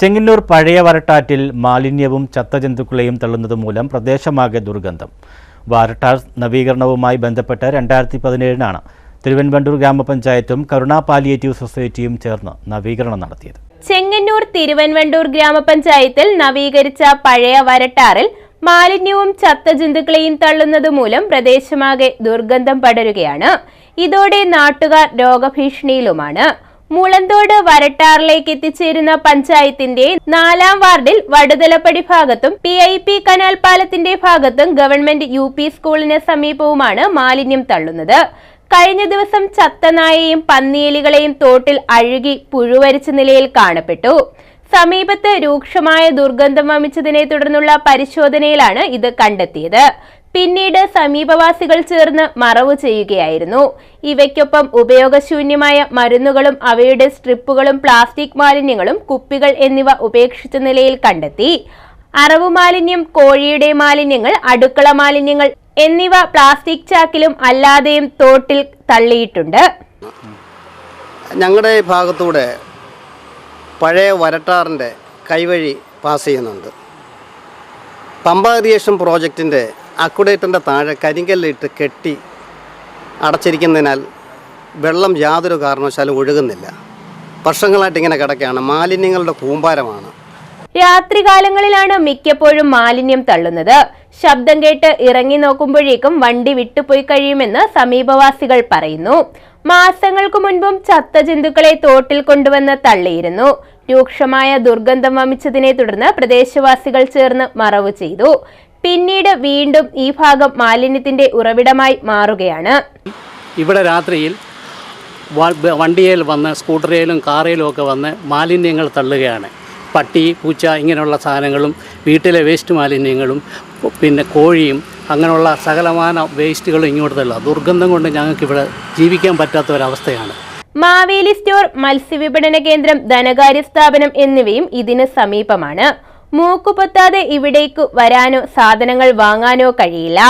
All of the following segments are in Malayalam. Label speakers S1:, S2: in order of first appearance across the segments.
S1: ചെങ്ങന്നൂർ പഴയ വരട്ടാറ്റിൽ മാലിന്യവും ചത്തജന്തുക്കളെയും തള്ളുന്നത് മൂലം പ്രദേശമാകെ ദുർഗന്ധം. വരട്ടാർ നവീകരണവുമായി ബന്ധപ്പെട്ട് രണ്ടായിരത്തി പതിനേഴിനാണ് തിരുവൻവണ്ടൂർ ഗ്രാമപഞ്ചായത്തും കരുണ പാലിയേറ്റീവ് സൊസൈറ്റിയും ചേർന്ന് നവീകരണം നടത്തിയത്.
S2: ചെങ്ങന്നൂർ തിരുവൻവണ്ടൂർ ഗ്രാമപഞ്ചായത്തിൽ നവീകരിച്ച പഴയ വരട്ടാറിൽ മാലിന്യവും ചത്ത ജന്തുക്കളെയും തള്ളുന്നത് മൂലം പ്രദേശമാകെ ദുർഗന്ധം പടരുകയാണ്. ഇതോടെ നാട്ടുകാർ രോഗഭീഷണിയിലുമാണ്. മുളന്തോട് വരട്ടാറിലേക്ക് എത്തിച്ചേരുന്ന പഞ്ചായത്തിന്റെ നാലാം വാർഡിൽ വടുതലപ്പടി ഭാഗത്തും പി ഐ പി കനാൽ പാലത്തിന്റെ ഭാഗത്തും ഗവൺമെന്റ് യു പി സ്കൂളിന് സമീപവുമാണ് മാലിന്യം തള്ളുന്നത്. കഴിഞ്ഞ ദിവസം ചത്തനായയും പന്നിയലികളെയും തോട്ടിൽ അഴുകി പുഴുവരിച്ച നിലയിൽ കാണപ്പെട്ടു. സമീപത്ത് രൂക്ഷമായ ദുർഗന്ധം വമിച്ചതിനെ തുടർന്നുള്ള പരിശോധനയിലാണ് ഇത് കണ്ടെത്തിയത്. പിന്നീട് സമീപവാസികൾ ചേർന്ന് മറവ് ചെയ്യുകയായിരുന്നു. ഇവയ്ക്കൊപ്പം ഉപയോഗശൂന്യമായ മരുന്നുകളും അവയുടെ സ്ട്രിപ്പുകളും പ്ലാസ്റ്റിക് മാലിന്യങ്ങളും കുപ്പികൾ എന്നിവ ഉപേക്ഷിച്ച നിലയിൽ കണ്ടെത്തി. അറവു മാലിന്യം കോഴിയുടെ മാലിന്യങ്ങൾ അടുക്കള മാലിന്യങ്ങൾ എന്നിവ പ്ലാസ്റ്റിക് ചാക്കിലും അല്ലാതെയും തോട്ടിൽ തള്ളിയിട്ടുണ്ട്.
S3: ഞങ്ങളുടെ ഭാഗത്തൂടെ പഴയ വരട്ടാറിന്റെ കൈവഴി പാസ് ചെയ്യുന്നുണ്ട്. പമ്പ ഇറിഗേഷൻ പ്രോജക്റ്റിന്റെ അക്കുഡേറ്ററിന്റെ താഴെ കരിങ്കല്ലിട്ട് കെട്ടി അടച്ചിരിക്കുന്നതിനാൽ വെള്ളം യാതൊരു കാരണവശാലും ഒഴുകുന്നില്ല. വർഷങ്ങളായിട്ട് ഇങ്ങനെ കിടക്കുകയാണ്. മാലിന്യങ്ങളുടെ കൂമ്പാരമാണ്.
S2: രാത്രികാലങ്ങളിലാണ് മിക്കപ്പോഴും മാലിന്യം തള്ളുന്നത്. ശബ്ദം കേട്ട് ഇറങ്ങി നോക്കുമ്പോഴേക്കും വണ്ടി വിട്ടുപോയി കഴിയുമെന്ന് സമീപവാസികൾ പറയുന്നു. മാസങ്ങൾക്ക് മുൻപും ചത്ത ജന്തുക്കളെ തോട്ടിൽ കൊണ്ടുവന്ന് തള്ളിയിരുന്നു. രൂക്ഷമായ ദുർഗന്ധം വമിച്ചതിനെ തുടർന്ന് പ്രദേശവാസികൾ ചേർന്ന് മറവ് ചെയ്തു. പിന്നീട് വീണ്ടും ഈ ഭാഗം മാലിന്യത്തിന്റെ ഉറവിടമായി മാറുകയാണ്.
S4: ഇവിടെ രാത്രിയിൽ വണ്ടിയിൽ വന്ന് സ്കൂട്ടറിലും കാറിലും ഒക്കെ വന്ന് മാലിന്യങ്ങൾ തള്ളുകയാണ്. പട്ടി പൂച്ച ഇങ്ങനെയുള്ള സാധനങ്ങളും വീട്ടിലെ വേസ്റ്റ് മാലിന്യങ്ങളും പിന്നെ കോഴിയും അങ്ങനെയുള്ള സകലമാന വേസ്റ്റുകളും ഇങ്ങോട്ട് തള്ളുക. ദുർഗന്ധം കൊണ്ട് ഞങ്ങൾക്ക് ഇവിടെ ജീവിക്കാൻ പറ്റാത്ത ഒരവസ്ഥയാണ്.
S2: മാവേലി സ്റ്റോർ മത്സ്യവിപണന കേന്ദ്രം ധനകാര്യ സ്ഥാപനം എന്നിവയും ഇതിന് സമീപമാണ്. മൂക്കുപൊത്താതെ ഇവിടേക്ക് വരാനോ സാധനങ്ങൾ വാങ്ങാനോ കഴിയില്ല.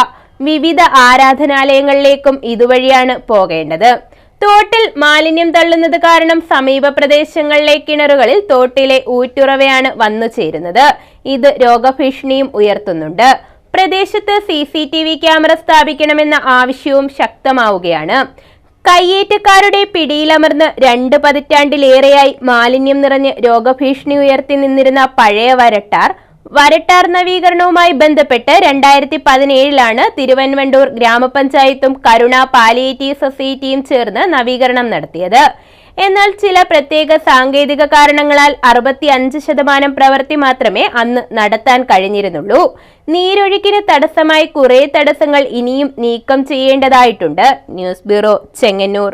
S2: വിവിധ ആരാധനാലയങ്ങളിലേക്കും ഇതുവഴിയാണ് പോകേണ്ടത്. തോട്ടിൽ മാലിന്യം തള്ളുന്നത് കാരണം സമീപ പ്രദേശങ്ങളിലെ കിണറുകളിൽ തോട്ടിലെ ഊറ്റുറവയാണ് വന്നു ചേരുന്നത്. ഇത് രോഗഭീഷണിയും ഉയർത്തുന്നുണ്ട്. പ്രദേശത്ത് C C T V camera സ്ഥാപിക്കണമെന്ന ആവശ്യവും ശക്തമാവുകയാണ്. കയ്യേറ്റക്കാരുടെ പിടിയിലമർന്ന് രണ്ട് പതിറ്റാണ്ടിലേറെയായി മാലിന്യം നിറഞ്ഞ് രോഗഭീഷണി ഉയർത്തി നിന്നിരുന്ന പഴയ വരട്ടാർ വരട്ടാർ നവീകരണവുമായി ബന്ധപ്പെട്ട് രണ്ടായിരത്തി പതിനേഴിലാണ് തിരുവൻവണ്ടൂർ ഗ്രാമപഞ്ചായത്തും കരുണ പാലിയേറ്റീവ് സൊസൈറ്റിയും ചേർന്ന് നവീകരണം നടത്തിയത്. എന്നാൽ ചില പ്രത്യേക സാങ്കേതിക കാരണങ്ങളാൽ അറുപത്തി അഞ്ച് ശതമാനം പ്രവൃത്തി മാത്രമേ അന്ന് നടത്താൻ കഴിഞ്ഞിരുന്നുള്ളൂ. നീരൊഴുക്കിന് തടസ്സമായി കുറേ തടസ്സങ്ങൾ ഇനിയും നീക്കം ചെയ്യേണ്ടതായിട്ടുണ്ട്. News bureau Chengannur.